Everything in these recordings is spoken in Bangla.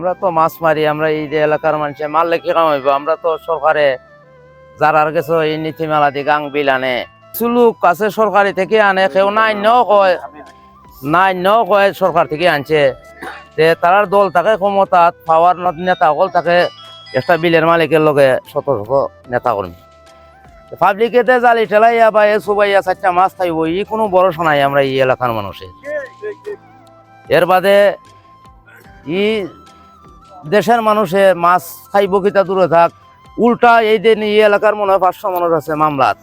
আমরা তো মাছ মারি, আমরা এই যে এলাকার মানুষে মারলে কি কামাইব আমরা তো সরকারে যারার গেছে এই নীতিমালা দি গাং বিল আনে। চুলুক আছে সরকারি থেকে আনে, কেউ নাই ন কয়, নাই ন কয় সরকার থেকে আনছে। যে তারার দল থাকে ক্ষমতাত, পাওয়ার নেতা সকল থাকে, একটা বিলের মালিকের লগে শত শত নেতা কর্মী। পাবলিকেতে জালি ঠেলাইয়া বা এ সুবাইয়া চারটা মাছ খাইব ই কোনো ভরসা নাই আমরা এই এলাকার মানুষের। এর বাদে ই দেশের মানুষে মাছ খাইব কিতা দূরে থাক। উল্টা এই দিন এই এলাকার মনে হয় পাঁচশো মানুষ আছে মামলাত।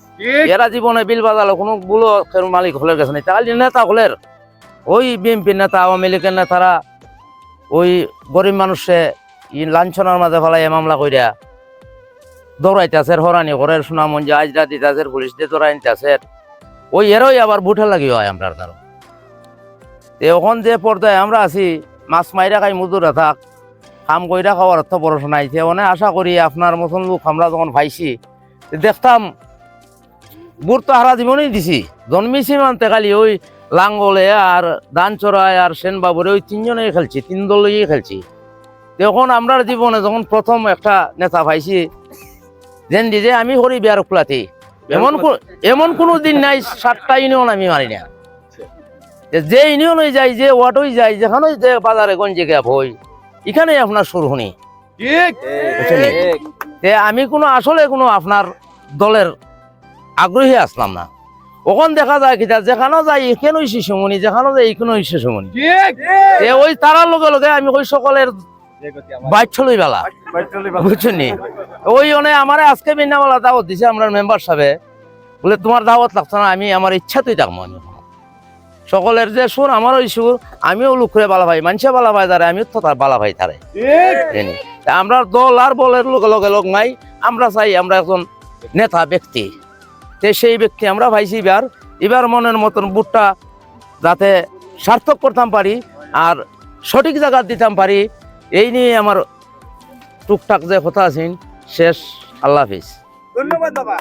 এরা জীবনে বিল বাজালো কোনো বুলো মালিক হলে গেছে না তাহলে নেতা হলের ওই বিএনপি নেতা আওয়ামী লীগের নেতারা ওই গরিব মানুষে লাঞ্ছনার মাঝে ফেলাই মামলা কইরা দৌড়াইতেছে হরানি করে সুনামঞ্জে আজরা দিতেছে পুলিশ দিয়ে দৌড়াই নিতেছে ওই এরই আবার বুঠে লাগি হয় আমরা কারণ। এখন যে পর্যায়ে আমরা আছি মাছ মাইরা খাই মজুরা থাক কাম কইরা খাওয়ার অর্থ পড়াশোনা আইছে মানে আশা করি আপনার মতন লোক আমরা যখন পাইছি দেখতাম বুট তো হারা জীবনই দিছি। জন্মিছি মানতে খালি ওই লাঙ্গলে আর দান চড়ায় আর সেন বাবুরে ওই তিনজনেই খেলছি, তিন দলেই খেলছি। তখন আমরার জীবনে যখন প্রথম একটা নেতা পাইছি, যেন দিদি আমি করি বিয়ার কুলাতে এমন এমন কোনো দিন নাই, সাতটা ইউনিয়ন আমি মারি না। যে ইউনিয়নে যাই, যে ওয়ার্ডই যাই যেখানে যে বাজারে গঞ্জে গ্যাপ হই এখানে আপনার শুরু বুঝছেন? তে আমি কোনো আসলে কোনো আপনার দলের আগ্রহী আসলাম না। ওখান দেখা যায় কিতা যেখানে যাই এখানে হইছে সমনি যেখানে যাই এখানে হইছে সমনি। তে ওই তারার লগে লগে আমি ওই সকলের বাইক চলই বেলা। বুঝছেন নি? ওই অনে আমার আজকে দাওয়াত দিছে আমরা মেম্বার সাহেবে। বলে তোমার দাওয়াত লাগছে না আমি আমার ইচ্ছাতেই থাকব আমি সকলের যে সুর আমারও সুর আমিও লুকুরে বালা ভাই মানুষে বালা ভাই তারে আমিও তো তার বালা ভাই তারে আমরা দল আর বলের লগে লগে লোক নাই আমরা চাই আমরা একজন নেতা ব্যক্তি। তে সেই ব্যক্তি আমরা ভাইছি এবার। এবার মনের মতন বুটটা যাতে সার্থক করতাম পারি আর সঠিক জায়গা দিতাম পারি এই নিয়ে আমার টুকটাক যে কথা আছেন শেষ। আল্লাহ হাফিজ। ধন্যবাদ বাবা।